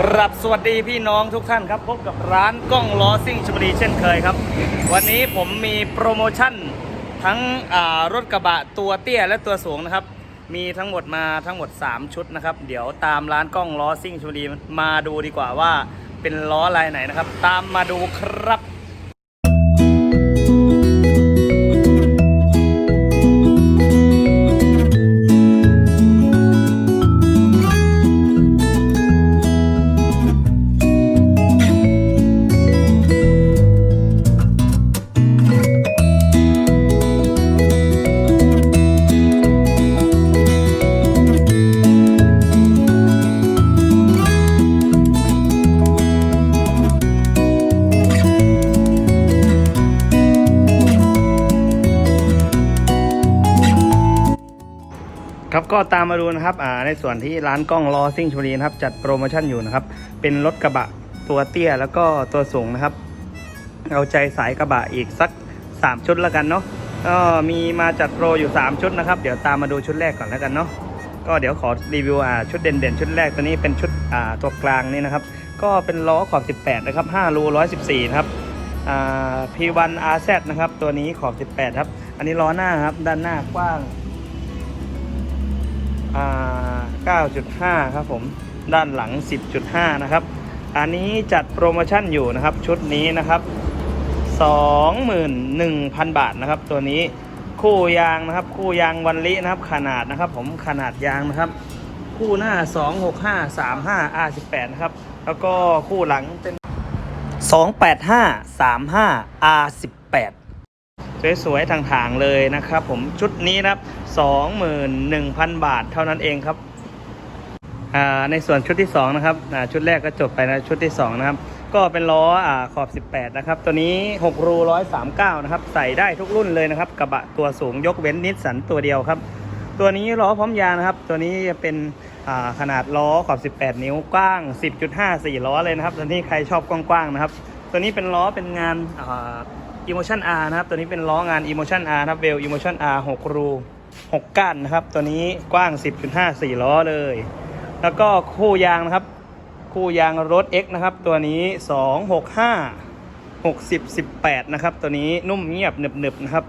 ครับสวัสดีพี่น้องทุกท่านครับ พบกับร้านกล้องล้อซิ่งชลบุรีเช่นเคยครับ วันนี้ผมมีโปรโมชั่นทั้งรถกระบะตัวเตี้ยและตัวสูงนะครับ มีทั้งหมดมาทั้งหมด 3 ชุดนะครับ เดี๋ยวตามร้านกล้องล้อซิ่งชลบุรีมาดูดีกว่าว่าเป็นล้อลายไหนนะครับ ตามมาดูครับ ครับก็ตามมาดูนะครับอ่าในส่วนที่ร้านกล้องลอซิ่งชลบุรีนะครับจัดโปรโมชั่นอยู่นะครับ เป็นรถกระบะตัวเตี้ยแล้วก็ตัวสูงนะครับ เอาใจสายกระบะอีกสัก 3 ชุดแล้วกันเนาะก็มีมาจัดโปรอยู่ 3 ชุดนะครับ เดี๋ยวตามมาดูชุดแรกก่อนแล้วกันเนาะก็เดี๋ยวขอรีวิวอ่าชุดเด่นๆ ชุดแรกตัวนี้เป็นชุดอ่าตัวกลางนี่นะครับ ก็เป็นล้อขอบ 18 นะครับ5รู114นะครับอ่า P1 RZ นะครับตัวนี้ขอบ 18 ครับ อันนี้ล้อหน้าครับด้านหน้ากว้าง 9.5 ครับผมด้านหลัง 10.5 นะครับ อันนี้จัดโปรโมชั่นอยู่นะครับ ชุดนี้นะครับ 21,000 บาทนะครับ ตัวนี้คู่ยางนะครับ คู่ยางวันลินะครับ ขนาดนะครับ ผมขนาดยางนะครับ คู่หน้า 265 35 R18 นะครับ แล้วก็คู่หลังเป็น 285 35 R18 สวยๆทางๆเลยนะครับ ผมชุดนี้นะครับ 21,000 บาทเท่านั้นเองครับอ่าในส่วนชุดที่ 2 นะครับชุดแรกก็จบไปนะชุดที่ 2 นะครับ ก็เป็นล้ออ่าขอบ 18 นะครับ ตัวนี้ 6 รู139 นะครับ ใส่ได้ทุกรุ่นเลยนะครับ กระบะตัวสูงยกเว้นนิสสันตัวเดียวครับ ตัวนี้ล้อพร้อมยางนะครับ ตัวนี้จะเป็นอ่าขนาดล้อขอบ 18 นิ้วกว้าง 10.5 4 ล้อเลยนะครับ ตัวนี้ใครชอบกว้างๆนะครับ ตัวนี้เป็นล้อเป็นงานอ่า Emotion R นะครับ ตัวนี้เป็นล้องาน Emotion R นะครับเวล Emotion R 6 รู 6 ก้านนะครับ ตัวนี้กว้าง 10.5 4 ล้อเลย แล้วก็คู่ยางนะครับ คู่ยางรถ X นะครับ ตัวนี้ 265 60 18 นะครับ ตัวนี้นุ่มเงียบหนึบๆนะครับ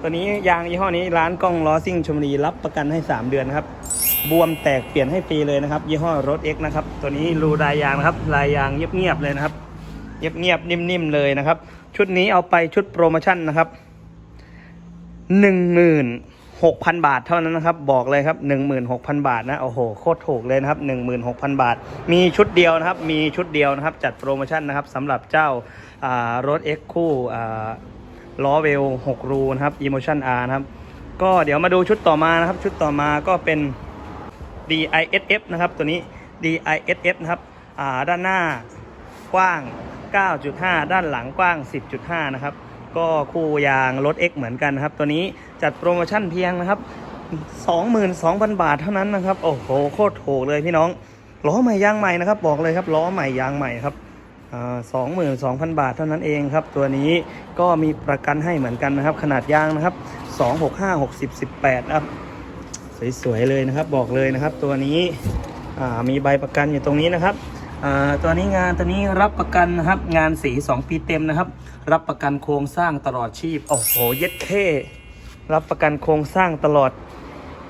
ตัวนี้ยางยี่ห้อนี้ร้านกล้องล้อซิ่งชมรีรับประกันให้ 3 เดือนนะครับ บวมแตกเปลี่ยนให้ฟรีเลยนะครับ ยี่ห้อรถ X นะครับ ตัวนี้รูลายยางนะครับ ลายยางเงียบๆเลยนะครับ เงียบๆนิ่มๆเลยนะครับ ชุดนี้เอาไปชุดโปรโมชั่นนะครับ หนึ่งหมื่นหกพันบาทเท่านั้นนะครับ บอกเลยครับหนึ่งหมื่นหกพันบาทนะโอ้โหโคตรถูกเลยนะครับหนึ่งหมื่นหกพันบาท มีชุดเดียวนะครับ มีชุดเดียวนะครับ จัดโปรโมชั่นนะครับสำหรับเจ้าอ่ารถ X คู่ล้อเวล6รูนะครับ Emotion R นะครับก็เดี๋ยวมาดูชุดต่อมานะครับ ชุดต่อมาก็เป็น DISF นะครับ ตัวนี้ DISF นะครับด้านหน้ากว้าง 9.5 ด้านหลังกว้าง 10.5 นะครับ ก็คู่ยางรถ X เหมือนกันนะครับ ตัวนี้จัดโปรโมชั่นเพียงนะครับ 22,000 บาทเท่านั้นนะครับ โอ้โหโคตรถูกเลยพี่น้องล้อใหม่ยางใหม่นะครับ บอกเลยครับล้อใหม่ยางใหม่ครับสองหมื่นสองพันบาทเท่านั้นเองครับ ตัวนี้ก็มีประกันให้เหมือนกันนะครับ ขนาดยางนะครับ265 60 18ครับสวยๆเลยนะครับ บอกเลยนะครับ ตัวนี้มีใบประกันอยู่ตรงนี้นะครับ ตัวนี้งานตัวนี้รับประกันนะครับงานสี 2 ปีเต็มนะครับ รับประกันโครงสร้างตลอดชีพโอ้โหเย็ดเท่รับประกันโครงสร้างตลอด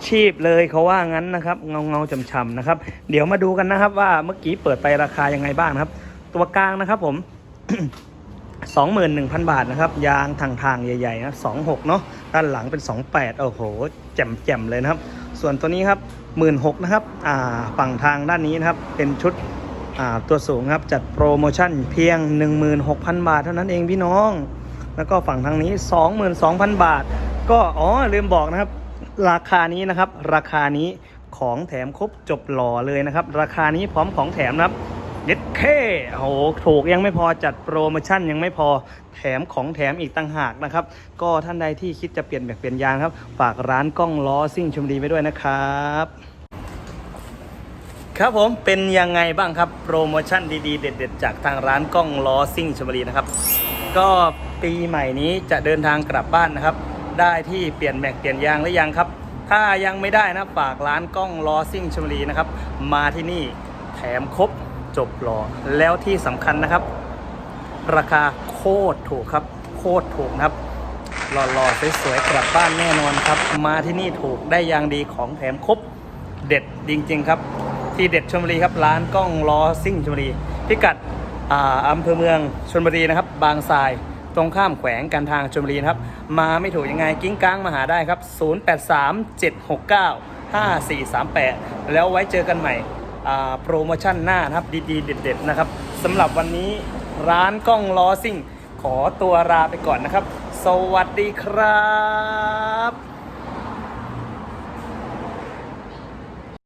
ชีพเลยเขาว่างั้นนะครับ เงาเงาๆฉ่ำๆนะครับ เดี๋ยวมาดูกันนะครับ ว่าเมื่อกี้เปิดไปราคายังไงบ้างนะครับ ตัวกลางนะครับผม 21,000 บาทนะครับยางทางทางๆ ใหญ่ๆนะ26 เนาะด้านหลังเป็น 28 โอ้โห แจ่มๆเลยนะครับ ส่วนตัวนี้ครับ 16,000นะครับ อ่าฝั่งทางด้านนี้นะครับ เป็นชุด ตัวสูงครับจัดโปรโมชั่นเพียง 16,000 บาทเท่านั้นเองพี่น้อง แล้วก็ฝั่งทางนี้ 22,000 บาท ก็อ๋อลืมบอกนะครับ ราคานี้นะครับ ราคานี้ของแถมครบจบหล่อเลยนะครับ ราคานี้พร้อมของแถมนะครับเย็ดเคโอ้โหถูกยังไม่พอจัดโปรโมชั่นยังไม่พอแถมของแถมอีกต่างหากนะครับ ก็ท่านใดที่คิดจะเปลี่ยนแบบเปลี่ยนยางครับ ฝากร้านกล้องล้อซิ่งชมรีไว้ด้วยนะครับ ครับผมเป็นยังไงบ้างครับโปรโมชั่นดีๆ เด็ด ๆ จากทางร้านกล้องล้อซิ่งชมรีนะครับ ก็ปีใหม่นี้จะเดินทางกลับบ้านนะครับ ได้ที่เปลี่ยนแม็กเปลี่ยนยางหรือยังครับ ถ้ายังไม่ได้นะฝากร้านกล้องล้อซิ่งชมรีนะครับ มาที่นี่แถมครบจบหล่อแล้วที่สำคัญนะครับ ราคาโคตรถูกครับ โคตรถูกนะครับหล่อๆสวยๆกลับบ้านแน่นอนครับ มาที่นี่ถูกได้ยางดีของแถมครบเด็ดจริง ๆ ครับ ที่เด็ดชลบุรีครับร้านกล้องล้อซิ่งชลบุรี พิกัดอ่าอำเภอเมืองชลบุรีนะครับ บางทรายตรงข้ามแขวงการทางชลบุรีครับ มาไม่ถูกยังไงกิ้งก้างมาหาได้ครับ 0837695438 แล้วไว้เจอกันใหม่โปรโมชั่นหน้านะครับดีๆ เด็ดๆนะครับสำหรับวันนี้ร้านกล้องล้อซิ่ง ขอตัวลาไปก่อนนะครับ สวัสดีครับ